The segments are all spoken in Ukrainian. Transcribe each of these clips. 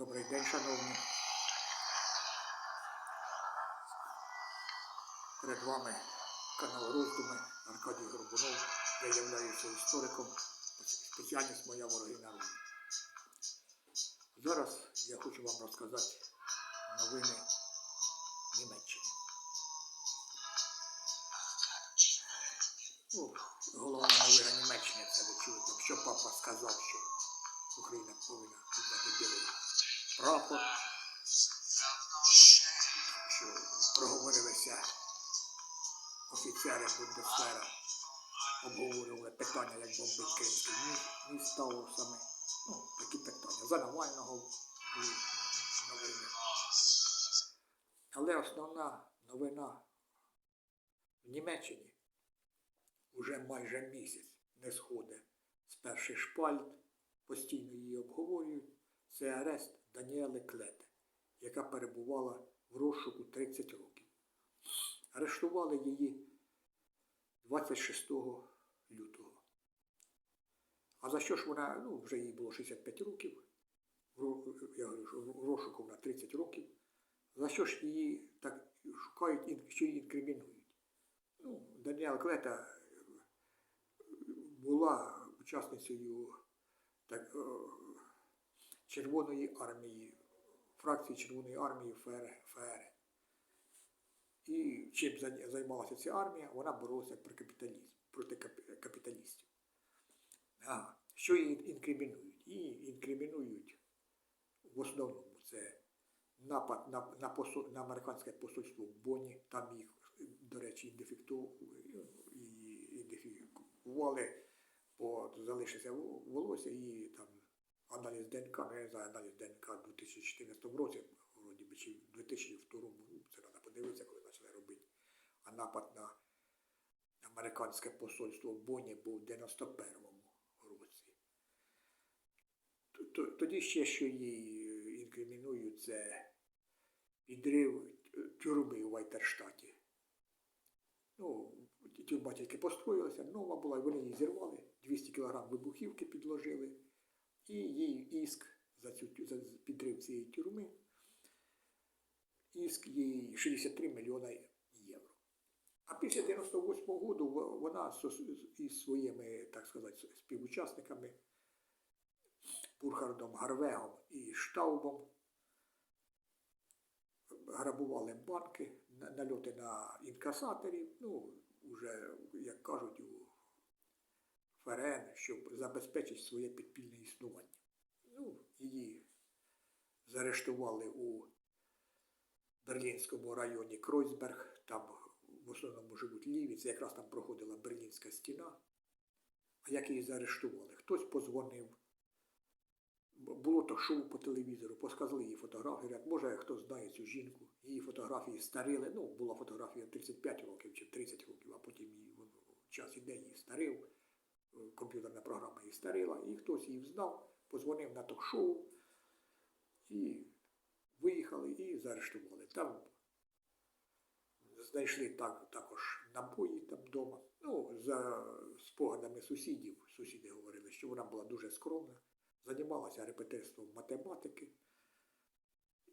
Добрий день, шановні. Перед вами канал Роздуми Аркадій Горбунов. Я являюся істориком. Спеціальність моя вороги народу. Зараз я хочу вам розказати новини Німеччини. Ну, головна новина Німеччини це ви там, що папа сказав, що Україна повинна підняти білий прапор, що проговорилися офіцери Бундесвера, обговорювали питання, як бомбить Кримський міст, міст Таурусами. Ну, такі питання. За Навального були новини. Але основна новина в Німеччині вже майже місяць не сходить з перших шпальт, постійно її обговорюють. Це арест Даніели Клете, яка перебувала в розшуку 30 років. Арештували її 26 лютого. А за що ж вона, ну, вже їй було 65 років, я говорю, розшуку вона 30 років. За що ж її так шукають, що її інкримінують? Ну, Даніела Клета була учасницею так, е, Червоної армії, фракції Червоної армії ФР. ФР. І чим займалася ця армія, вона боролася про капіталізм, проти капіталістів. А, що її інкримінують? Її інкримінують в основному це напад на, на, посол, на американське посольство в Бонні, там їх, до речі, ідентифікували, по залишиться волосся і там аналіз ДНК, я не знаю, аналіз ДНК в 2014 році, вроді би, чи в 2002, ну, це треба подивитися, коли почали робити. А напад на американське посольство в Бонні був в 91-му році. Тоді ще, що їй інкримінують, це підрив тюрми у Вайтерштаті. Ну, тюрма тільки построїлася, нова була, і вони її зірвали, 200 кг вибухівки підложили, і їй істк за цю за підрив цієї тюрми. Істк їй 63 мільйона євро. А після 98-го року вона із своїми, так сказати, співучасниками Бурхардом Гарвегом і Штаубом грабували банки, нальоти на інкасаторів, ну, вже, як кажуть, у ФРН, щоб забезпечити своє підпільне існування. Ну, її заарештували у Берлінському районі Кройсберг, там в основному живуть ліві, це якраз там проходила Берлінська стіна. А як її заарештували? Хтось позвонив, було то шоу по телевізору, показали її фотографії, говорять, може хто знає цю жінку, її фотографії старили. Ну, була фотографія 35 років чи 30 років, а потім її час іде її старив, комп'ютерна програма її старила, і хтось її взнав, позвонив на ток-шоу і виїхали і заарештували. Там знайшли так, також набої там вдома. Ну, за спогадами сусідів, сусіди говорили, що вона була дуже скромна займалася репетиторством математики.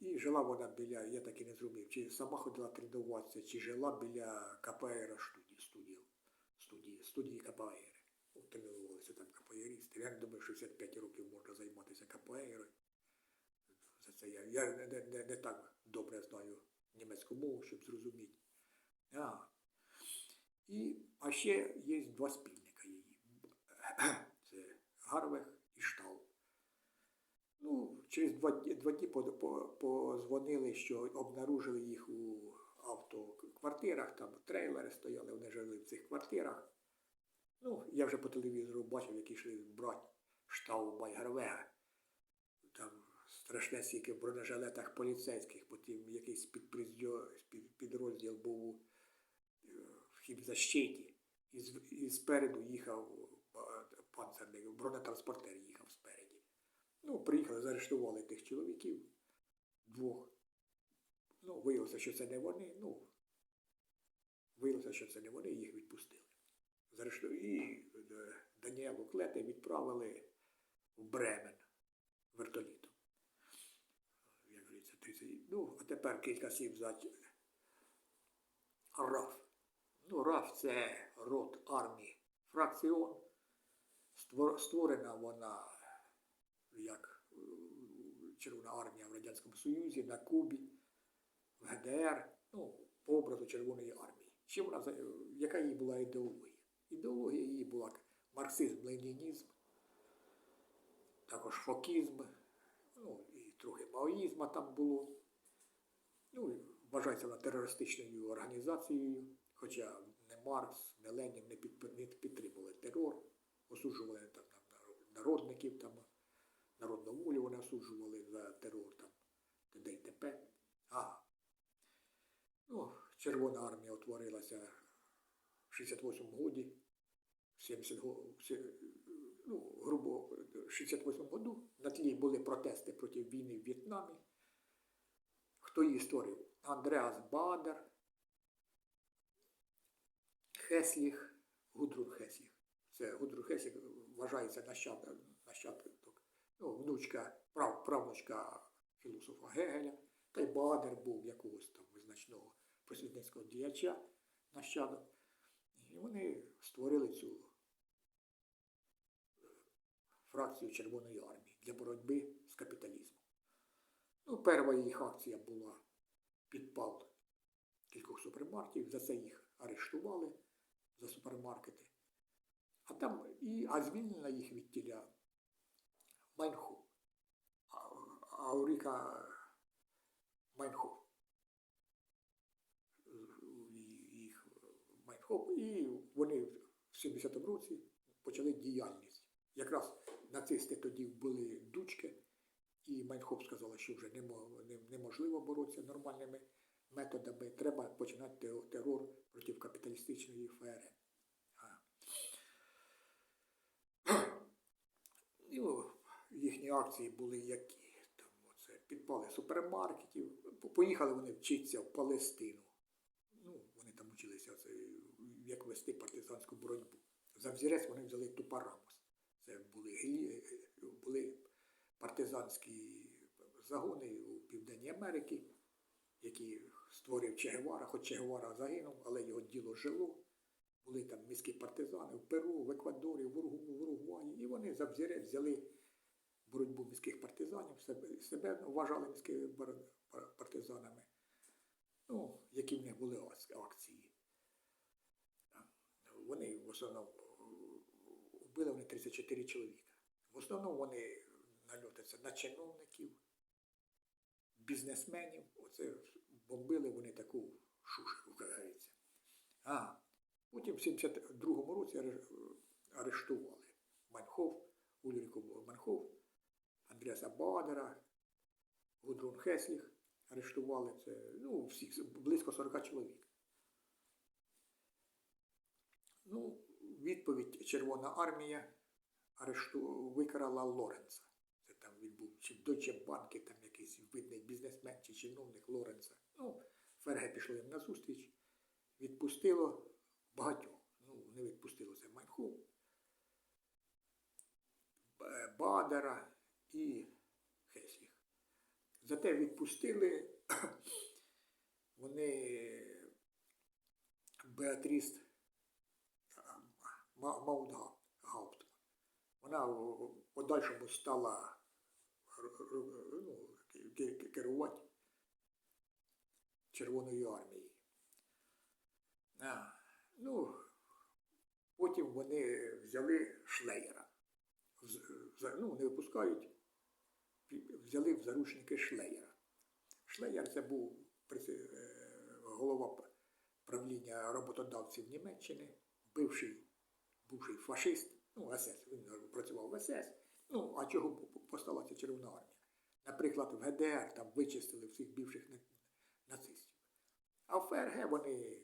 І жила вона біля, я так і не зрозумів, чи сама ходила тренуватися, чи жила біля КПР студії, студії, студії КПР. Тренувалися там КПРісти. Я не думаю, що 65 років можна займатися КПР. За це я, я не, не, не, так добре знаю німецьку мову, щоб зрозуміти. А. І, а ще є два спільника її. Це Гарвех і Штал. Ну, через два, два дні по- по- позвонили, що обнаружили їх у автоквартирах, там трейлери стояли, вони жили в цих квартирах. Ну, я вже по телевізору бачив, які йшли брати штабу Гарвега. Там страшне стільки в бронежилетах поліцейських, потім якийсь підрозділ був у е, хімзащиті. І, і спереду їхав е, панцерний бронетранспортер їхав спереді. Ну, приїхали, заарештували тих чоловіків двох. Ну, виявилося, що це не вони. Ну, виявилося, що це не вони, їх відпустили. Заарешту... І е, Даніелу Клете відправили в Бремен вертолітом. Ну, а тепер кілька слів за РАФ. Ну, РАФ це род армії фракціон. Створена вона як е, Червона армія в Радянському Союзі, на Кубі, в ГДР, ну, по образу Червоної армії. Чим вона, яка її була ідеологія? Ідеологія її була марксизм, ленінізм, також фокізм, ну, і трохи маоїзма там було. Ну, вважається вона терористичною організацією, хоча не Маркс, не Ленін не, підтримували терор, осуджували там, народників, там, народну волю вони осуджували за терор там, т.д. і т.п. А, ну, Червона армія утворилася в 68 годі, в 70 в се- ну, грубо, в 68 году на тлі були протести проти війни в В'єтнамі. Хто її створив? Андреас Бадер, Хесліх, Гудрун Хесліх. Це Гудрун Хесліх вважається нащадок, нащадок ну, внучка, прав, правнучка філософа Гегеля, та й Бадер був якогось там визначного просвітницького діяча, нащадок. І вони створили цю фракцію Червоної армії для боротьби з капіталізмом. Ну, перша їх акція була підпал кількох супермаркетів, за це їх арештували за супермаркети. А там і а звільнена їх від тіля Майнхоф. Ауріка Майнхоф. Їх Майнхоф. І вони в 70-му році почали діяльність. Якраз нацисти тоді були дучки, і Майнхоф сказала, що вже неможливо боротися нормальними методами. Треба починати терор проти капіталістичної. А. Ну, їхні акції були які. Там, оце, підпали супермаркетів. Поїхали вони вчитися в Палестину. Ну, вони там вчилися, це, як вести партизанську боротьбу. За взірець вони взяли Тупарамос. Це були, були партизанські загони у Південній Америці, які створив Че Гевара, хоч Че Гевара загинув, але його діло жило. Були там міські партизани в Перу, в Еквадорі, в Уругваї. І вони за взірець взяли боротьбу міських партизанів, себе, себе вважали міськими партизанами, ну, які в них були акції. Вони в основному вбили вони 34 чоловіка. В основному вони нальотяться на чиновників, бізнесменів. Оце бомбили вони таку шушеру, як говориться. А, потім в 72-му році арештували Маньхов, Ульрику Маньхов, Андреаса Бадера, Гудрун Хесліх арештували це, ну, всіх, близько 40 чоловік. Ну, відповідь Червона армія арешту... викрала Лоренца. Це там він був чи Deutsche Bank, там якийсь видний бізнесмен чи чиновник Лоренца. Ну, ФРГ пішло їм на зустріч, відпустило багатьох. Ну, не відпустило це Майнху, Бадера і Хесліх. Зате відпустили вони Беатріс Ма- Маутгаупт. Вона в подальшому стала ну, ке- ке- керувати Червоною армією. Ну, потім вони взяли Шлеєра. Ну, не випускають, взяли в заручники Шлеєра. Шлеєр це був е, голова правління роботодавців Німеччини, бивший, бувший фашист, ну, СС, він працював в СС. Ну, а чого посталася Червона армія? Наприклад, в ГДР там вичистили всіх бивших на- нацистів. А в ФРГ вони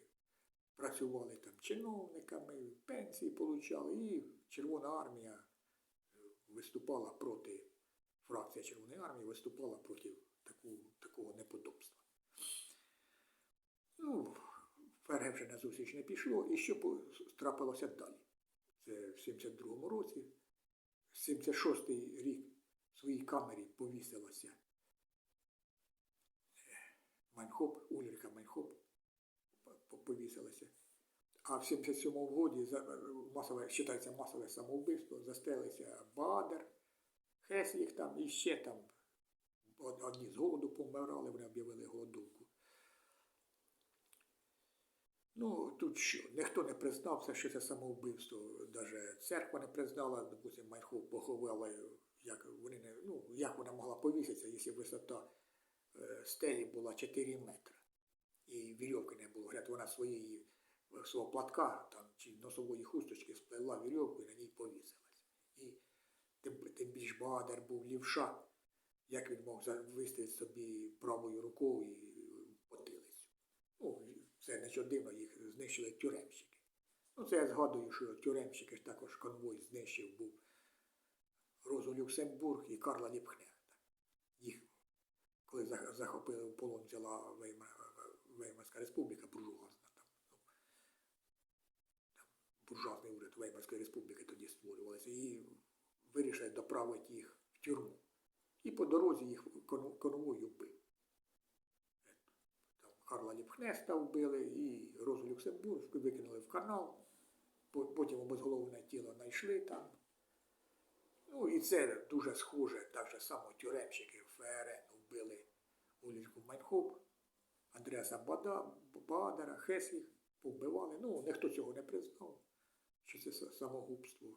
працювали там чиновниками, пенсії получали, і Червона армія е, виступала проти, фракція Червоної армії виступала проти таку, такого неподобства. Ну, ФРГ вже на зустріч не пішло, і що трапилося далі? Це в 72-му році, 76-й рік в своїй камері повісилася Майнхоп, Ульрика Майнхоп повісилася. А в 77-му годі за- е, масове, вважається масове самовбивство, застрелися Бадер, Хесліх там і ще там одні з голоду помирали, вони об'явили голодовку. Ну, тут що, ніхто не признався, що це самовбивство. Навіть церква не признала, допустим, Майнхоп поховала, як вони не, ну, як вона могла повіситися, якщо висота е, стелі була 4 метри. І вірьовки не було. Говорять, вона своєї свого платка там, чи носової хусточки сплела вірьовку і на ній повісилась. І тим, тим більш Бадер був лівша, як він мог виставити собі правою рукою і це не дивно, їх знищили тюремщики. Ну, це я згадую, що тюремщики ж також конвой знищив був Розу Люксембург і Карла Ліпхнехта. Їх, коли захопили в полон, взяла Веймар- Веймарська республіка буржуазна. Там, ну, там буржуазний уряд Веймарської республіки тоді створювалися і вирішили доправити їх в тюрму. І по дорозі їх кон- конвой вбив. Карла Ліпхнеста вбили і Розу Люксембург викинули в канал. Потім обезголовлене тіло знайшли там. Ну і це дуже схоже, так же само тюремщики ФРН вбили Улічку Майнхоп, Андреаса Бада, Бадера, Хесліх, повбивали. Ну, ніхто цього не признав, що це самогубство,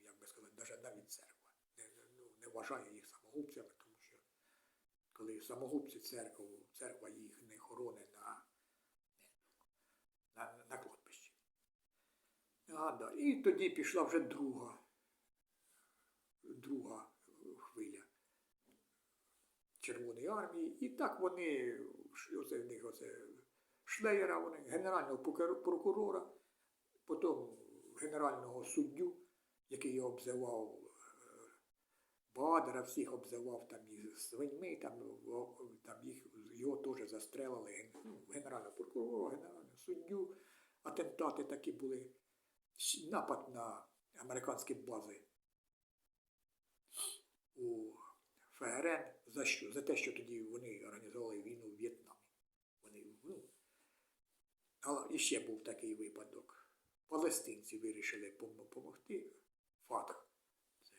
як би сказати, навіть навіть церква. Не, ну, не вважає їх самогубцями, тому що коли самогубці церкву, церква їх не хоронить на, на, на кладбищі. І тоді пішла вже друга друга хвиля Червоної армії. І так вони, оце в них оце Шлеєра, вони, генерального прокурора, потім генерального суддю, який його обзивав Бадера, всіх обзивав там і свиньми, там, там їх, його теж застрелили, ну, генерального прокурора, генерального суддю. Атентати такі були. Напад на американські бази у ФРН за що? За те, що тоді вони організували війну в В'єтнамі. Вони, ну, але іще був такий випадок. Палестинці вирішили допомогти. ФАТХ. Це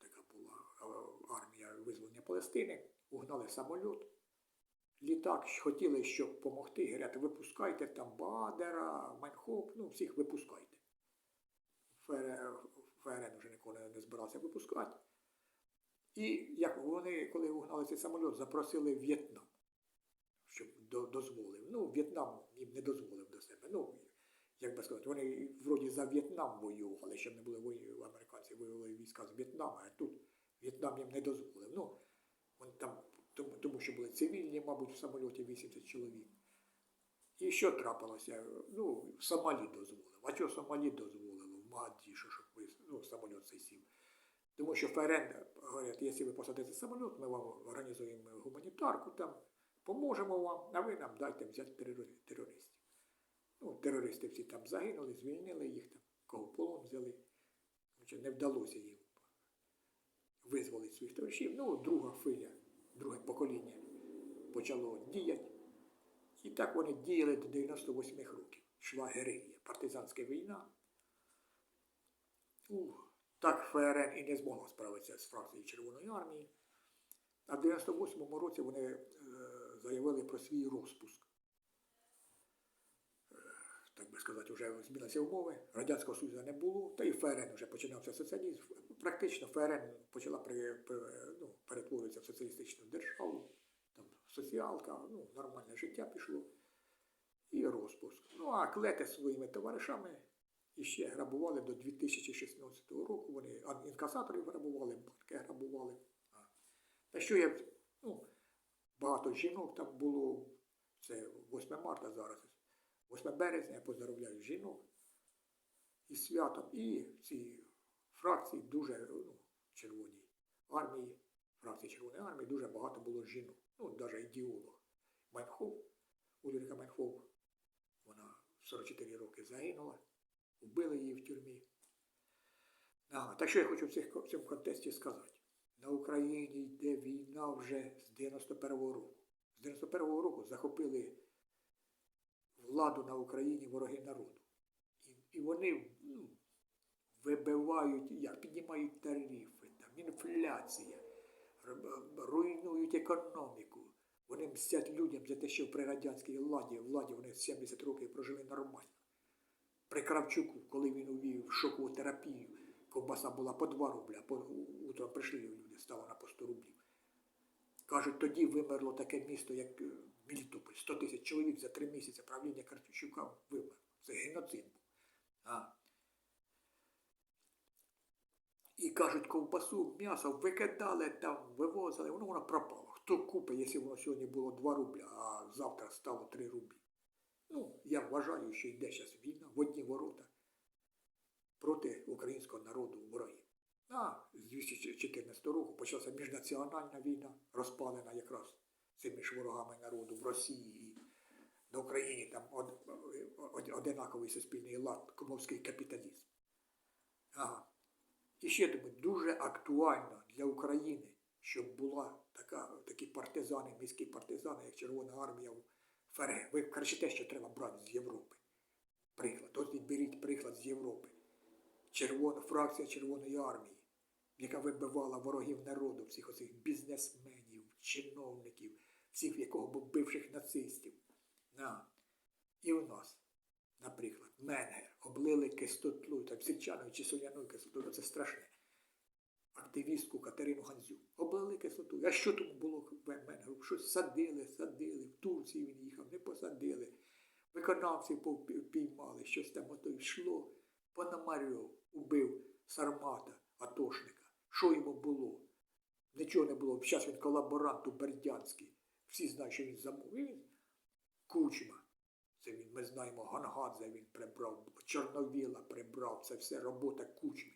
така була а, армія визволення Палестини. Угнали самоліт. Літак хотіли, щоб допомогти. Говорять, випускайте там Бадера, Майнхоп, ну всіх випускайте. ФРН, вже нікого не- збирався випускати. І як вони, коли угнали цей самоліт, запросили В'єтнам, щоб до- дозволив. Ну, В'єтнам їм не дозволив до себе. Ну, як би сказати, вони вроді за В'єтнам воювали, щоб не були американці воювали війська з В'єтнама, а тут В'єтнам їм не дозволив. Ну, вони там, тому, тому що були цивільні, мабуть, в самольоті 80 чоловік. І що трапилося? Ну, Сомалі дозволив. А чого Сомалі дозволило? В Магадішу, щоб ви, ну, самоліт цей сів. Тому що ФРН говорять, якщо ви посадите самоліт, ми вам організуємо гуманітарку, там, поможемо вам, а ви нам дайте взяти терористів. Ну, терористи всі там загинули, звільнили їх там, кого полон взяли. Не вдалося їм визволити своїх товаришів. Ну, друга хвиля, друге покоління почало діяти. І так вони діяли до 98-х років. Йшла герилья, партизанська війна. Ну, так ФРН і не змогла справитися з фракцією Червоної армії. А в 98-му році вони е, заявили про свій розпуск. Е, так би сказати, вже змінилися умови. Радянського Союзу не було, та і ФРН вже починався соціалізм. Практично ФРН почала при, при- ну, перетворюватися в соціалістичну державу, там соціалка, ну, нормальне життя пішло. І розпуск. Ну а клети своїми товаришами іще грабували до 2016 року. Вони інкасаторів грабували, банки грабували. Та що я, ну, багато жінок там було, це 8 марта зараз, 8 березня, я поздравляю жінок із святом. І в цій фракції дуже, ну, червоній армії, фракції Червоної армії дуже багато було жінок. Ну, навіть ідеолог. Майнхоф, Ульрика Майнхоф, вона 44 роки загинула, вбили її в тюрмі. Ага, так що я хочу в, цих, в цьому контексті сказати. На Україні йде війна вже з 91-го року, з 91-го року захопили владу на Україні вороги народу. І, і вони ну, вибивають, як піднімають тарифи, там, інфляція, руйнують економіку. Вони мстять людям за те, що при радянській владі, владі вони 70 років прожили нормально. При Кравчуку, коли він увів шокову терапію, ковбаса була по 2 рубля, по, утром прийшли люди, стало на по 100 рублів. Кажуть, тоді вимерло таке місто, як е, Мелітополь. 100 тисяч чоловік за три місяці правління Кравчука вимерло. Це геноцид був. А. І кажуть, ковбасу, м'ясо викидали там, вивозили, воно воно пропало. Хто купить, якщо воно сьогодні було 2 рубля, а завтра стало 3 рублі. Ну, я вважаю, що йде зараз війна в одні ворота проти українського народу ворогів. А з 2014 року почалася міжнаціональна війна, розпалена якраз цими ж ворогами народу в Росії на Україні там од, од- одинаковий суспільний лад, комовський капіталізм. Ага. І ще думаю, дуже актуально для України, щоб була така, такі партизани, міські партизани, як Червона армія в ФРГ. Ви кричите, що треба брати з Європи. Приклад. От відберіть приклад з Європи. Червона, фракція Червоної армії, яка вибивала ворогів народу, всіх оцих бізнесменів, чиновників, всіх, якого був бивших нацистів. На. І у нас, наприклад, Менгер облили кислотою, там сільчаною чи соляною кислотою, це страшне. Активістку Катерину Ганзю. Облили кислотою. А що тому було в Менгеру? Щось садили, садили, в Турції він їхав, не посадили. Виконавців піймали, щось там ото йшло. Пономарьов убив Сармата, атошника. Що йому було? Нічого не було. Зараз він колаборант у Бердянський. Всі знають, що він замовив. Кучма. Це він, ми знаємо, Гонгадзе він прибрав, Чорновіла прибрав, це все робота кучми.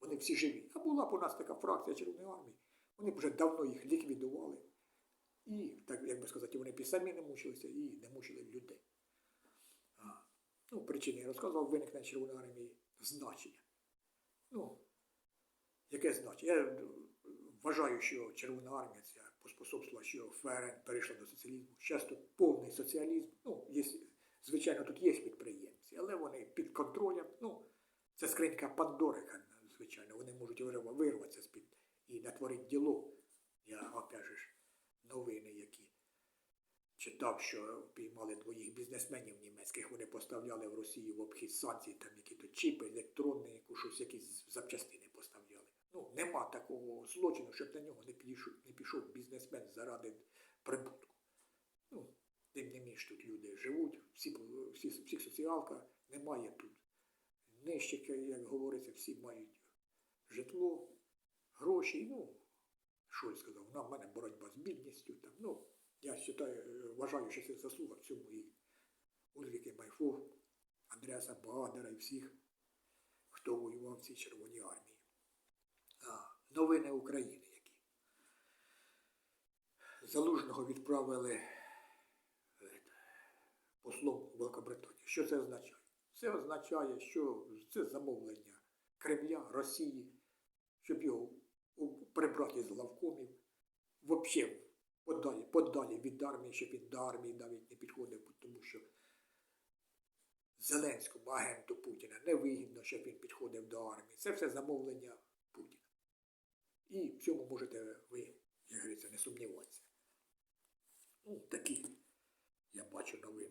Вони всі живі. А була б у нас така фракція Червоної армії. Вони б вже давно їх ліквідували. І, так як би сказати, вони б і самі не мучилися, і не мучили людей. А, ну, причини я розказував, виникнення Червоної армії значення. Ну, яке значення? Я вважаю, що Червона армія це поспособствувала, що ФРН перейшла до соціалізму. Тут повний соціалізм. Ну, є, звичайно, тут є підприємці, але вони під контролем. Ну, це скринька Пандорика, звичайно, вони можуть вирватися з-під і натворити діло. Я, опять новини, які читав, що піймали двоїх бізнесменів німецьких, вони поставляли в Росію в обхід санкцій, там які-то чіпи, електронні, яку щось, якісь запчастини поставляли. Ну, нема такого злочину, щоб на нього не пішов, не пішов бізнесмен заради прибутку. Ну, тим не менш тут люди живуть, всі, всі, всіх соціалка немає тут. Нищики, як говориться, всі мають житло, гроші. Ну, що я сказав, вона в мене боротьба з бідністю. Там, ну, я вважаю, вважаю, що це заслуга в цьому і Ульріки Майфов, Андреаса Багадера і всіх, хто воював в цій Червоній армії. А, новини України які. Залужного відправили послом у Великобританію. Що це означає? Це означає, що це замовлення Кремля, Росії, щоб його прибрати з главкомів, взагалі подалі, подалі від армії, щоб він до армії навіть не підходив, тому що Зеленському, агенту Путіна, не вигідно, щоб він підходив до армії. Це все замовлення Путіна. І в цьому можете ви, як говориться, не сумніватися. Ну, такі я бачу новини,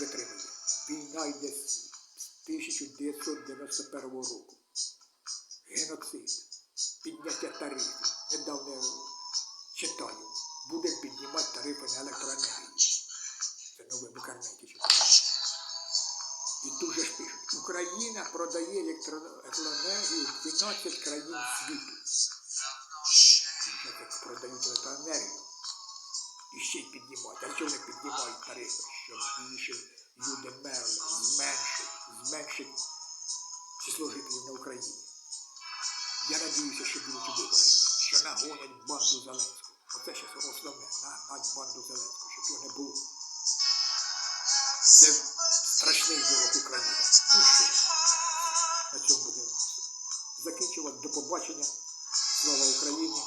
Україна вже. Війна йде з 1991 року. Геноцид, підняття тарифів. Недавно читаю. Будемо піднімати тарифи на електроенергію. Це нове в інтернеті читаю. І тут же ж пишуть, Україна продає електроенергію в 12 країн світу. Продають електроенергію. І ще й піднімають. А чого не піднімають тарифи? Щоб більше люди мерли, зменшить, зменшить число жителів на Україні. Я надіюся, що будуть вибори, що нагонять банду Зеленського. Оце ще основне, на, на банду Зеленського, щоб його не було. Це страшний ворог України. Ну що, на цьому будемо закінчувати. До побачення. Слава Україні!